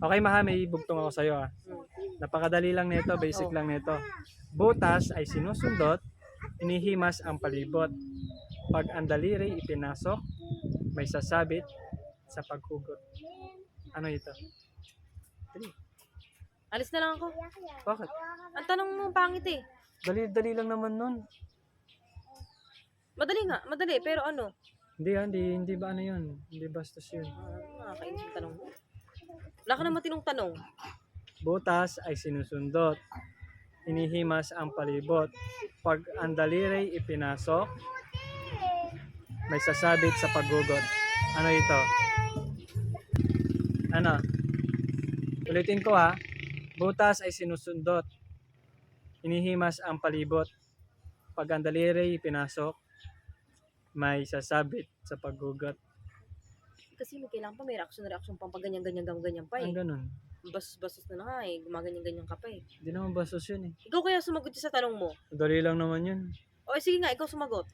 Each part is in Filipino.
Okay, Maha, may bugtong ako sa'yo ah. Napakadali lang nito, basic Oh. lang nito. Butas ay sinusundot, inihimas ang palibot. Pag ang daliri ipinasok, may sasabit sa paghugot. Ano ito? Dali. Alis na lang ako. Bakit? Ang tanong mo, pangit eh. Dali-dali lang naman nun. Madali nga, madali. Pero ano? Hindi ah, hindi, hindi ba ano yun? Hindi bastos yun. Ah, nakakainis yung tanong mo. Wala ka na matinong tanong. Butas ay sinusundot. Inihimas ang palibot. Pag ang daliri ipinasok, may sasabit sa paggugot. Ano ito? Ano? Ulitin ko ha. Butas ay sinusundot. Inihimas ang palibot. Pag ang daliri ipinasok, may sasabit sa paggugot. Kasi may kailangan pa, may reaction-reaction pang pag ganyan-ganyan ganyan pa Ang eh. ganun. Basos-basos na na nga eh. Gumaganyan-ganyan ka pa eh. Hindi naman bastos yun eh. Ikaw kaya sumagot sa tanong mo. Dali lang naman yun. O sige nga, ikaw sumagot.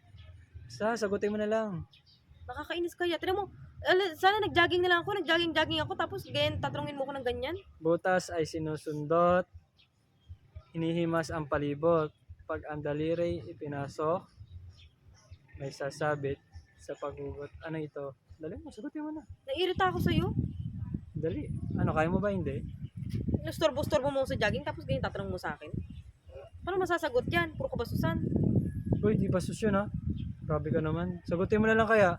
Sa, sagutin mo na lang. Nakakainis kaya. Tinan mo, ala- sana nag-jogging na lang ako, nag-jogging-jogging ako, tapos ganyan, tatrungin mo ko ng ganyan. Butas ay sinusundot, inihimas ang palibot. Pag ang daliri ipinasok, may sasabit sa paghugot. Ano ito? Dali mo, sagutin mo na. Nairita ako sa'yo. Dali. Ano, kaya mo ba hindi? Nastorbo-storbo mo sa jogging, tapos ganyan tatanong mo sa akin. Paano masasagot yan? Puro kabasusan. Uy, di ba sus yun ha? Grabe ka naman. Sagutin mo na lang kaya.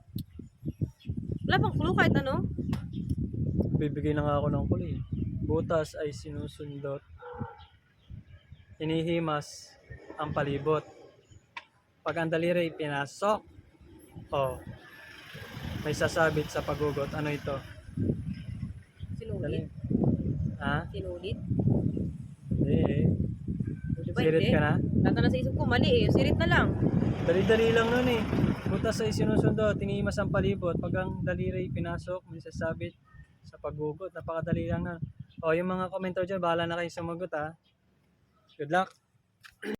Wala pang clue kahit ano. Bibigay na nga ako ng kulay. Butas ay sinusundot, inihimas ang palibot. Pag ang daliri ipinasok, oh, may sasabit sa paghugot. Ano ito? Dali. Sinulit. Ha? Sinulit. Hindi eh. Di ba Sirit hindi? ka na? Tata na sa isip ko, mali eh. Sirit na lang. Dali-dali lang nun eh. Butas ay sinusundot, inihimas ang palibot. Pag ang daliri pinasok, may sasabit sa paghugot. Napakadali lang na. O, yung mga komentar dyan, bahala na kayo sumagot ha. Good luck!